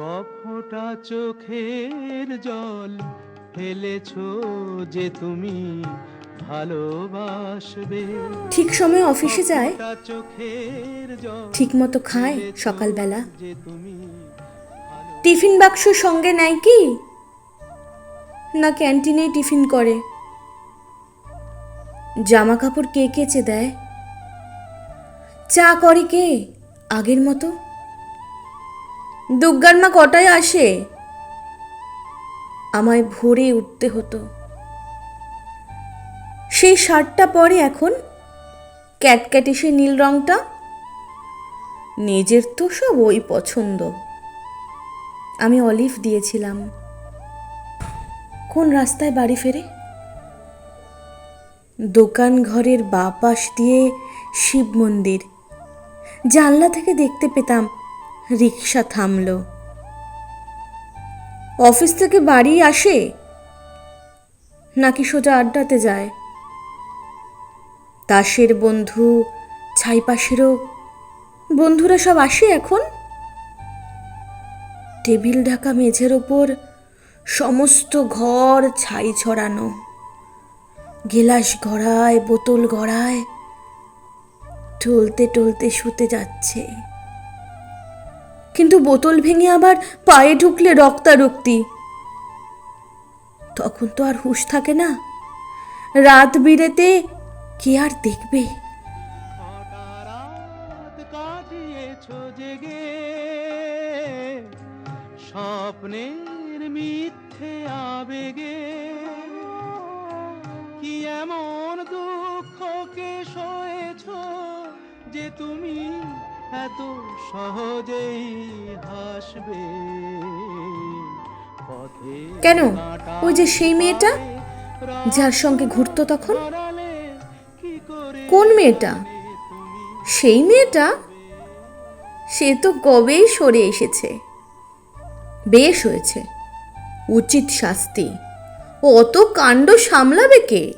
কফটা চোখের জল ফেলেছো যে তুমি ভালোবাসবে। ঠিক সময়ে অফিসে যায় চোখের জল ঠিক মতো খায় সকালবেলা। টিফিন বাক্স সঙ্গে নেয় কি? না ক্যান্টিনেই টিফিন করে? জামা কাপড় কে কেচে দেয়? চা করে কে? আগের মতো? দুর্গার মা কটায় আসে? আমায় ভোরে উঠতে হতো। সেই শার্টটা পরে এখন ক্যাটক্যাটে সে নীল রংটা। নিজের তো সব ওই পছন্দ। আমি অলিভ দিয়েছিলাম। কোন রাস্তায় বাড়ি ফেরে? দোকান ঘরের বাঁ পাশ দিয়ে শিব মন্দির। জানলা থেকে দেখতে পেতাম রিক্সা থামলো। অফিস থেকে বাড়ি আসে? নাকি সোজা আড্ডাতে যায়? তাসের বন্ধু, ছাইপাশেরও বন্ধুরা সব আসে এখন? টেবিল ঢাকা মেঝের ওপর সমস্ত ঘর ছাই ছড়ানো। গেলাস গড়ায়, বোতল গড়ায় টলতে টলতে শুতে যাচ্ছে। কিন্তু বোতল ভেঙে আবার পায়ে ঢুকলে রক্তারক্তি। তখন তো আর হুঁশ থাকে না। রাত বিরেতে কে আর দেখবে? স্বপ্নের মিথ্যে আবেগে। কি এমন দুঃখকে সয়েছো যে তুমি এত সহজেই হাসবে। কেন? ওই যে সেই মেয়েটা, যার সঙ্গে ঘুরতো তখন? কোন মেয়েটা? সেই মেয়েটা? সে তো কবেই সরে এসেছে। বেশ হয়েছে। উচিত শাস্তি। ও অত কাণ্ড সামলাবে কে?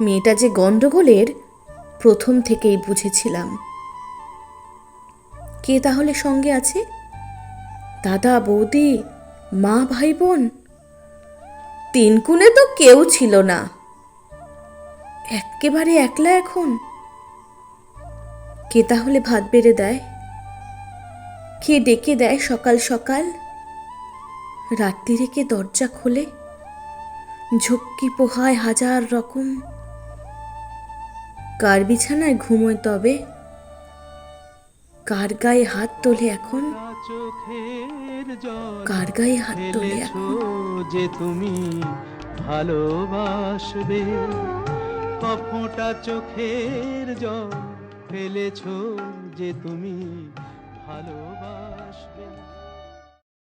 মেয়েটা যে গন্ডগোলের প্রথম থেকেই বুঝেছিলাম। কে তাহলে সঙ্গে আছে? দাদা, বৌদি, মা ভাই বোন তিন কুনে তো কেউ ছিল না। একেবারে একলা এখন। কে তাহলে ভাত বেড়ে দেয়? কে ডেকে দেয় সকাল সকাল? রাত্রিরে কে দরজা খোলে? ঝক্কি পোহায় হাজার রকম। কার বিছানায় ঘুমোয় তবে? কার গায়ে হাত তোলে এখন? কার গায়ে হাত তোলে এখন? যে তুমি ভালোবাসবে কফোটা চোখের জল ফেলেছো যে তুমি ভালোবাসবে।